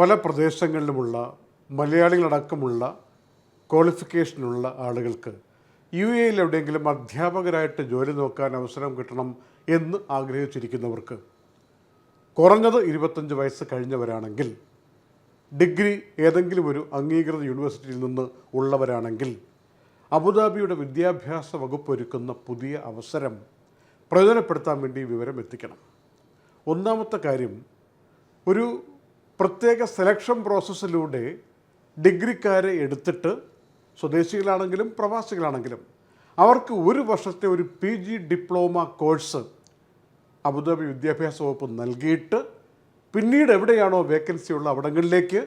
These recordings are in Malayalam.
പല പ്രദേശങ്ങളിലുമുള്ള മലയാളികളടക്കമുള്ള ക്വാളിഫിക്കേഷനുള്ള ആളുകൾക്ക് യു എയിൽ എവിടെയെങ്കിലും അധ്യാപകരായിട്ട് ജോലി നോക്കാൻ അവസരം കിട്ടണം എന്ന് ആഗ്രഹിച്ചിരിക്കുന്നവർക്ക് കുറഞ്ഞത് ഇരുപത്തഞ്ച് വയസ്സ് കഴിഞ്ഞവരാണെങ്കിൽ ഡിഗ്രി ഏതെങ്കിലും ഒരു അംഗീകൃത യൂണിവേഴ്സിറ്റിയിൽ നിന്ന് ഉള്ളവരാണെങ്കിൽ അബുദാബിയുടെ വിദ്യാഭ്യാസ വകുപ്പ് ഒരുക്കുന്ന പുതിയ അവസരം പ്രയോജനപ്പെടുത്താൻ വേണ്ടി വിവരം എത്തിക്കണം. ഒന്നാമത്തെ കാര്യം ഒരു പ്രത്യേക സെലക്ഷൻ പ്രോസസ്സിലൂടെ ഡിഗ്രിക്കാരെ എടുത്തിട്ട് സ്വദേശികളാണെങ്കിലും പ്രവാസികളാണെങ്കിലും അവർക്ക് ഒരു വർഷത്തെ ഒരു P G diploma course Abu Dhabi വിദ്യാഭ്യാസ വകുപ്പ് നൽകിയിട്ട് പിന്നീട് എവിടെയാണോ വേക്കൻസി ഉള്ള അവിടങ്ങളിലേക്ക്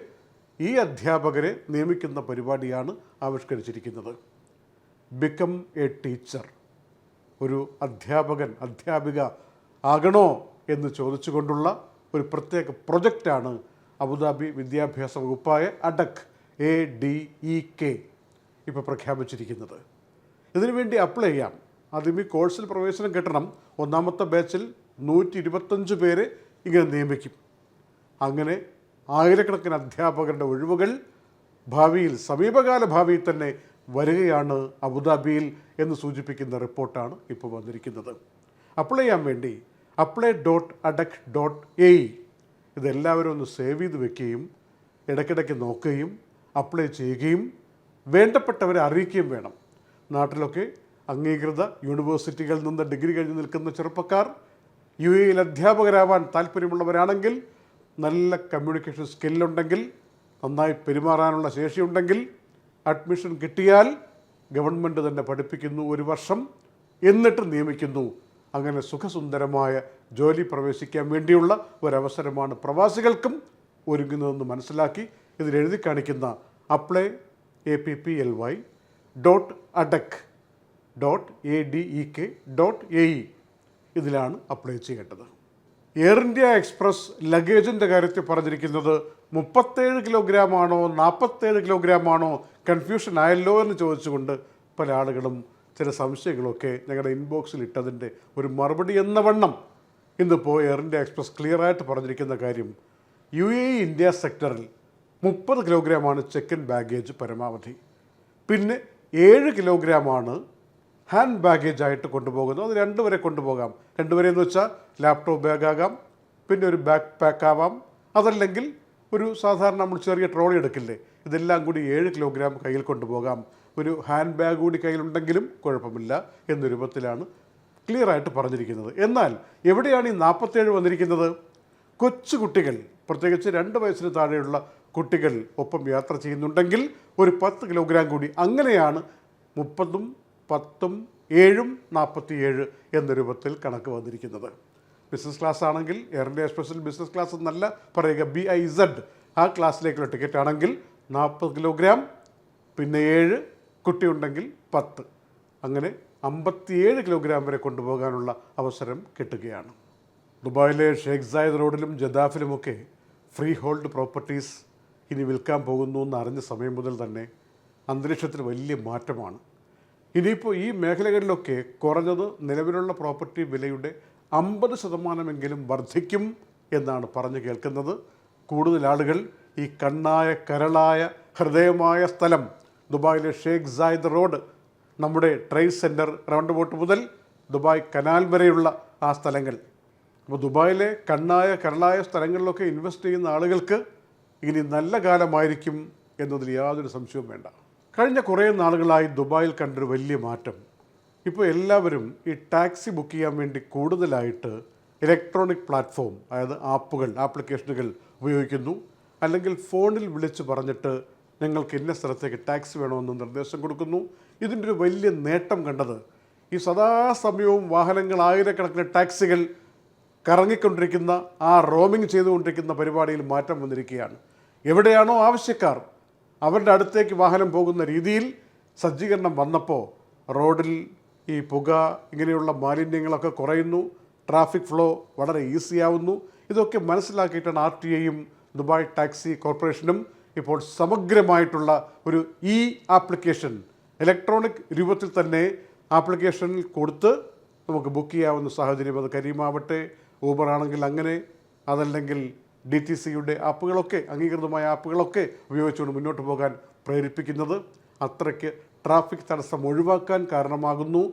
ഈ അധ്യാപകരെ നിയമിക്കുന്ന പരിപാടിയാണ് ആവിഷ്കരിച്ചിരിക്കുന്നത്. ബിക്കം എ ടീച്ചർ ഒരു അധ്യാപകൻ അധ്യാപിക ആകണോ എന്ന് ചോദിച്ചുകൊണ്ടുള്ള ഒരു പ്രത്യേക പ്രൊജക്റ്റാണ് അബുദാബി വിദ്യാഭ്യാസ വകുപ്പായ ADEK A D E K ഇപ്പോൾ പ്രഖ്യാപിച്ചിരിക്കുന്നത്. ഇതിനുവേണ്ടി അപ്ലൈ ചെയ്യാം. ആദ്യം ഈ കോഴ്സിൽ പ്രവേശനം കിട്ടണം. ഒന്നാമത്തെ ബാച്ചിൽ നൂറ്റി ഇരുപത്തഞ്ച് പേരെ ഇങ്ങനെ നിയമിക്കും. അങ്ങനെ ആയിരക്കണക്കിന് അധ്യാപകരുടെ ഒഴിവുകൾ ഭാവിയിൽ സമീപകാല ഭാവിയിൽ തന്നെ വരികയാണ് അബുദാബിയിൽ എന്ന് സൂചിപ്പിക്കുന്ന റിപ്പോർട്ടാണ് ഇപ്പോൾ വന്നിരിക്കുന്നത്. അപ്ലൈ ചെയ്യാൻ വേണ്ടി apply dot ADEK dot A ഇതെല്ലാവരും ഒന്ന് സേവ് ചെയ്ത് വെക്കുകയും ഇടയ്ക്കിടയ്ക്ക് നോക്കുകയും അപ്ലൈ ചെയ്യുകയും വേണ്ടപ്പെട്ടവരെ അറിയിക്കുകയും വേണം. നാട്ടിലൊക്കെ അംഗീകൃത യൂണിവേഴ്സിറ്റികളിൽ നിന്ന് ഡിഗ്രി കഴിഞ്ഞ് നിൽക്കുന്ന ചെറുപ്പക്കാർ യു എയിൽ അധ്യാപകരാവാൻ താല്പര്യമുള്ളവരാണെങ്കിൽ നല്ല കമ്മ്യൂണിക്കേഷൻ സ്കില്ലുണ്ടെങ്കിൽ നന്നായി പെരുമാറാനുള്ള ശേഷിയുണ്ടെങ്കിൽ അഡ്മിഷൻ കിട്ടിയാൽ ഗവൺമെന്റ് തന്നെ പഠിപ്പിക്കുന്നു ഒരു വർഷം എന്നിട്ട് നിയമിക്കുന്നു. അങ്ങനെ സുഖസുന്ദരമായ ജോലി പ്രവേശിക്കാൻ വേണ്ടിയുള്ള ഒരവസരമാണ് പ്രവാസികൾക്കും ഒരുങ്ങുന്നതെന്ന് മനസ്സിലാക്കി ഇതിൽ എഴുതി കാണിക്കുന്ന apply A P P L Y dot ADEK dot A D E K dot A E ഇതിലാണ് അപ്ലൈ ചെയ്യേണ്ടത്. എയർ ഇന്ത്യ എക്സ്പ്രസ് ലഗേജിന്റെ കാര്യത്തിൽ പറഞ്ഞിരിക്കുന്നത് മുപ്പത്തേഴ് കിലോഗ്രാം ആണോ നാൽപ്പത്തേഴ് കിലോഗ്രാം ആണോ കൺഫ്യൂഷൻ ആയല്ലോ എന്ന് ചോദിച്ചുകൊണ്ട് പല ആളുകളും ചില സംശയങ്ങളൊക്കെ ഞങ്ങളുടെ ഇൻബോക്സിൽ ഇട്ടതിന്റെ ഒരു മറുപടി എന്ന വണ്ണം ഇന്നിപ്പോൾ എയർ ഇന്ത്യ എക്സ്പ്രസ് ക്ലിയറായിട്ട് പറഞ്ഞിരിക്കുന്ന കാര്യം യു എ ഇന്ത്യ സെക്ടറിൽ മുപ്പത് കിലോഗ്രാമാണ് ചെക്ക് ഇൻ ബാഗേജ് പരമാവധി. പിന്നെ ഏഴ് കിലോഗ്രാമാണ് ഹാൻഡ് ബാഗേജ് ആയിട്ട് കൊണ്ടുപോകുന്നത്. അത് രണ്ടുവരെ കൊണ്ടുപോകാം. രണ്ടുവരെ എന്ന് വെച്ചാൽ ലാപ്ടോപ്പ് ബാഗ് ആകാം പിന്നെ ഒരു ബാക്ക് പാക്ക് ആവാം. അതല്ലെങ്കിൽ ഒരു സാധാരണ നമ്മൾ ചെറിയ ട്രോളി എടുക്കില്ലേ ഇതെല്ലാം കൂടി ഏഴ് കിലോഗ്രാം കയ്യിൽ കൊണ്ടുപോകാം. ഒരു ഹാൻഡ് ബാഗ് കൂടി കയ്യിലുണ്ടെങ്കിലും കുഴപ്പമില്ല എന്ന രൂപത്തിലാണ് ക്ലിയർ ആയിട്ട് പറഞ്ഞിരിക്കുന്നത്. എന്നാൽ എവിടെയാണ് ഈ നാൽപ്പത്തേഴ് വന്നിരിക്കുന്നത്? കൊച്ചു കുട്ടികൾ പ്രത്യേകിച്ച് രണ്ട് വയസ്സിന് താഴെയുള്ള കുട്ടികൾ ഒപ്പം യാത്ര ചെയ്യുന്നുണ്ടെങ്കിൽ ഒരു പത്ത് കിലോഗ്രാം കൂടി അങ്ങനെയാണ് മുപ്പതും പത്തും ഏഴും നാൽപ്പത്തിയേഴ് എന്ന രൂപത്തിൽ കണക്ക് വന്നിരിക്കുന്നത്. ബിസിനസ് ക്ലാസ് ആണെങ്കിൽ എയർ ഇന്ത്യ എക്സ്പ്രസിൽ ബിസിനസ് ക്ലാസ് എന്നല്ല പറയുക ബി ഐ ഇസഡ് ആ ക്ലാസ്സിലേക്കുള്ള ടിക്കറ്റ് ആണെങ്കിൽ നാൽപ്പത് കിലോഗ്രാം പിന്നെ ഏഴ് കുട്ടിയുണ്ടെങ്കിൽ പത്ത്. അങ്ങനെ അമ്പത്തിയേഴ് കിലോഗ്രാം വരെ കൊണ്ടുപോകാനുള്ള അവസരം കിട്ടുകയാണ്. ദുബായിലെ ഷേഖ് സായിദ് റോഡിലും ജദാഫിലുമൊക്കെ ഫ്രീ ഹോൾഡ് പ്രോപ്പർട്ടീസ് ഇനി വിൽക്കാൻ പോകുന്നു എന്ന് അറിഞ്ഞ സമയം മുതൽ തന്നെ അന്തരീക്ഷത്തിൽ വലിയ മാറ്റമാണ്. ഇനിയിപ്പോൾ ഈ മേഖലകളിലൊക്കെ കുറഞ്ഞത് നിലവിലുള്ള പ്രോപ്പർട്ടി വിലയുടെ അമ്പത് ശതമാനമെങ്കിലും വർദ്ധിക്കും എന്നാണ് പറഞ്ഞു കേൾക്കുന്നത്. കൂടുതൽ ആളുകൾ ഈ കണ്ണായ കരളായ ഹൃദയമായ സ്ഥലം ദുബായിലെ ഷേഖ് സായിദ് റോഡ് നമ്മുടെ ട്രേഡ് സെന്റർ റൗണ്ട് ബോട്ട് മുതൽ ദുബായ് കനാൽ വരെയുള്ള ആ സ്ഥലങ്ങൾ. അപ്പോൾ ദുബായിലെ കണ്ണായ കരളായ സ്ഥലങ്ങളിലൊക്കെ ഇൻവെസ്റ്റ് ചെയ്യുന്ന ആളുകൾക്ക് ഇനി നല്ല കാലമായിരിക്കും എന്നതിൽ യാതൊരു സംശയവും വേണ്ട. കഴിഞ്ഞ കുറേ നാളുകളായി ദുബായിൽ കണ്ടൊരു വലിയ മാറ്റം. ഇപ്പോൾ എല്ലാവരും ഈ ടാക്സി ബുക്ക് ചെയ്യാൻ വേണ്ടി കൂടുതലായിട്ട് ഇലക്ട്രോണിക് പ്ലാറ്റ്ഫോം അതായത് ആപ്പുകൾ ആപ്ലിക്കേഷനുകൾ ഉപയോഗിക്കുന്നു. അല്ലെങ്കിൽ ഫോണിൽ വിളിച്ച് പറഞ്ഞിട്ട് ഞങ്ങൾക്ക് ഇന്ന സ്ഥലത്തേക്ക് ടാക്സി വേണമെന്ന് നിർദ്ദേശം കൊടുക്കുന്നു. ഇതിന്റെ ഒരു വലിയ നേട്ടം കണ്ടത്. ഈ സദാസമയവും വാഹനങ്ങൾ ആയിരക്കണക്കിന് ടാക്സികൾ കറങ്ങിക്കൊണ്ടിരിക്കുന്ന ആ റോമിംഗ് ചെയ്തുകൊണ്ടിരിക്കുന്ന പരിപാടിയിൽ മാറ്റം വന്നിരിക്കുകയാണ്. എവിടെയാണോ ആവശ്യക്കാർ അവരുടെ അടുത്തേക്ക് വാഹനം പോകുന്ന രീതിയിൽ സജ്ജീകരണം വന്നപ്പോൾ റോഡിൽ ഈ പുക ഇങ്ങനെയുള്ള മാലിന്യങ്ങളൊക്കെ കുറയുന്നു. ട്രാഫിക് ഫ്ലോ വളരെ ഈസിയാവുന്നു ഇതൊക്കെ മനസ്സിലാക്കിയിട്ടാണ് ആർ ടി ഐയും ദുബായ് ടാക്സി കോർപ്പറേഷനും ഇപ്പോൾ സമഗ്രമായിട്ടുള്ള ഒരു ഇ ആപ്ലിക്കേഷൻ ഇലക്ട്രോണിക് രൂപത്തിൽ തന്നെ ആപ്ലിക്കേഷനിൽ കൊടുത്ത് നമുക്ക് ബുക്ക് ചെയ്യാവുന്ന സാഹചര്യം അത് കരീമാവട്ടെ ഊബർ ആണെങ്കിൽ അങ്ങനെ അതല്ലെങ്കിൽ ഡി ടി സിയുടെ ആപ്പുകളൊക്കെ അംഗീകൃതമായ ആപ്പുകളൊക്കെ ഉപയോഗിച്ചുകൊണ്ട് മുന്നോട്ട് പോകാൻ പ്രേരിപ്പിക്കുന്നത് അത്രയ്ക്ക് ട്രാഫിക് തടസ്സം ഒഴിവാക്കാൻ കാരണമാകുന്നു.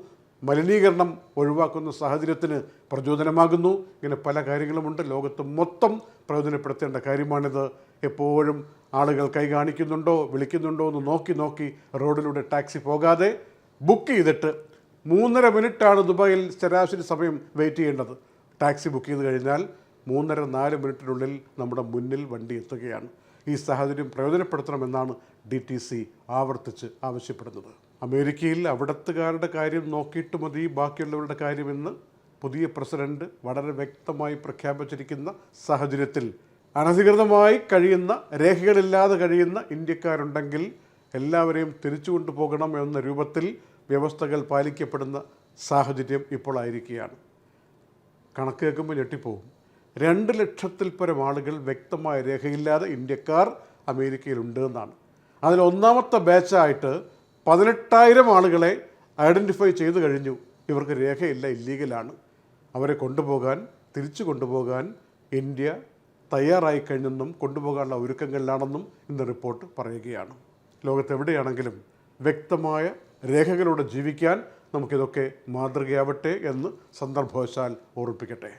മലിനീകരണം ഒഴിവാക്കുന്ന സാഹചര്യത്തിന് പ്രചോദനമാകുന്നു. ഇങ്ങനെ പല കാര്യങ്ങളുമുണ്ട്. ലോകത്ത് മൊത്തം പ്രയോജനപ്പെടുത്തേണ്ട കാര്യമാണിത്. എപ്പോഴും ആളുകൾ കൈ കാണിക്കുന്നുണ്ടോ വിളിക്കുന്നുണ്ടോ എന്ന് നോക്കി നോക്കി റോഡിലൂടെ ടാക്സി പോകാതെ ബുക്ക് ചെയ്തിട്ട് മൂന്നര മിനിറ്റാണ് ദുബായിൽ ശരാശരി സമയം വെയിറ്റ് ചെയ്യേണ്ടത്. ടാക്സി ബുക്ക് ചെയ്ത് കഴിഞ്ഞാൽ മൂന്നര നാല് മിനിറ്റിനുള്ളിൽ നമ്മുടെ മുന്നിൽ വണ്ടി എത്തുകയാണ്. ഈ സാഹചര്യം പ്രയോജനപ്പെടുത്തണമെന്നാണ് ഡി ടി സി ആവർത്തിച്ച് ആവശ്യപ്പെടുന്നത്. അമേരിക്കയിൽ അവിടത്തുകാരുടെ കാര്യം നോക്കിയിട്ട് മതി ബാക്കിയുള്ളവരുടെ കാര്യമെന്ന് പുതിയ പ്രസിഡന്റ് വളരെ വ്യക്തമായി പ്രഖ്യാപിച്ചിരിക്കുന്ന സാഹചര്യത്തിൽ അനധികൃതമായി കഴിയുന്ന രേഖകളില്ലാതെ കഴിയുന്ന ഇന്ത്യക്കാരുണ്ടെങ്കിൽ എല്ലാവരെയും തിരിച്ചു കൊണ്ടുപോകണം എന്ന രൂപത്തിൽ വ്യവസ്ഥകൾ പാലിക്കപ്പെടുന്ന സാഹചര്യം ഇപ്പോൾ ആയിരിക്കുകയാണ്. കണക്ക് കേൾക്കുമ്പോൾ ഞെട്ടിപ്പോവും. രണ്ട് ലക്ഷത്തിൽ പരം ആളുകൾ വ്യക്തമായ രേഖയില്ലാതെ ഇന്ത്യക്കാർ അമേരിക്കയിലുണ്ട് എന്നാണ്. അതിൽ ഒന്നാമത്തെ ബാച്ചായിട്ട് പതിനെട്ടായിരം ആളുകളെ ഐഡന്റിഫൈ ചെയ്തു കഴിഞ്ഞു. ഇവർക്ക് രേഖയില്ല ഇല്ലീഗലാണ്. അവരെ കൊണ്ടുപോകാൻ തിരിച്ചു കൊണ്ടുപോകാൻ ഇന്ത്യ തയ്യാറായി കഴിഞ്ഞെന്നും കൊണ്ടുപോകാനുള്ള ഒരുക്കങ്ങളിലാണെന്നും ഇന്ന് റിപ്പോർട്ട് പറയുകയാണ്. ലോകത്തെവിടെയാണെങ്കിലും വ്യക്തമായ രേഖകളോടെ ജീവിക്കാൻ നമുക്കിതൊക്കെ മാതൃകയാവട്ടെ എന്ന് സന്ദർഭവശാൽ ഓർമ്മിപ്പിക്കട്ടെ.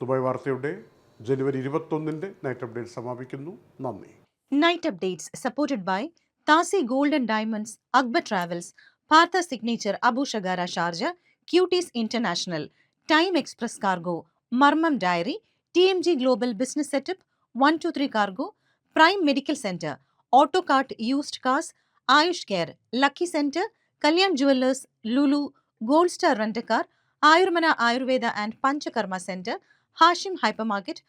ദുബായ് വാർത്തയുടെ ജനുവരി ഇരുപത്തൊന്നിന്റെ നൈറ്റ് അപ്ഡേറ്റ് സമാപിക്കുന്നു. നന്ദി. നൈറ്റ് അപ്ഡേറ്റ്സ് സപ്പോർട്ടഡ് ബൈ താസി ഗോൾഡൻ ഡയമണ്ട്സ് അക്ബർ ട്രാവൽസ് പാർത്ത signature Signature Sharjah cuties international time express cargo മർമ്മം dairy TMG Global Business Setup, 123 Cargo, Prime Medical Center, Autocart Used Cars, Ayush Care, Lucky Center, Kalyan Jewelers, Lulu, Gold Star Rent a Car, Ayurmana Ayurveda and Panchakarma Center, Hashim Hypermarket,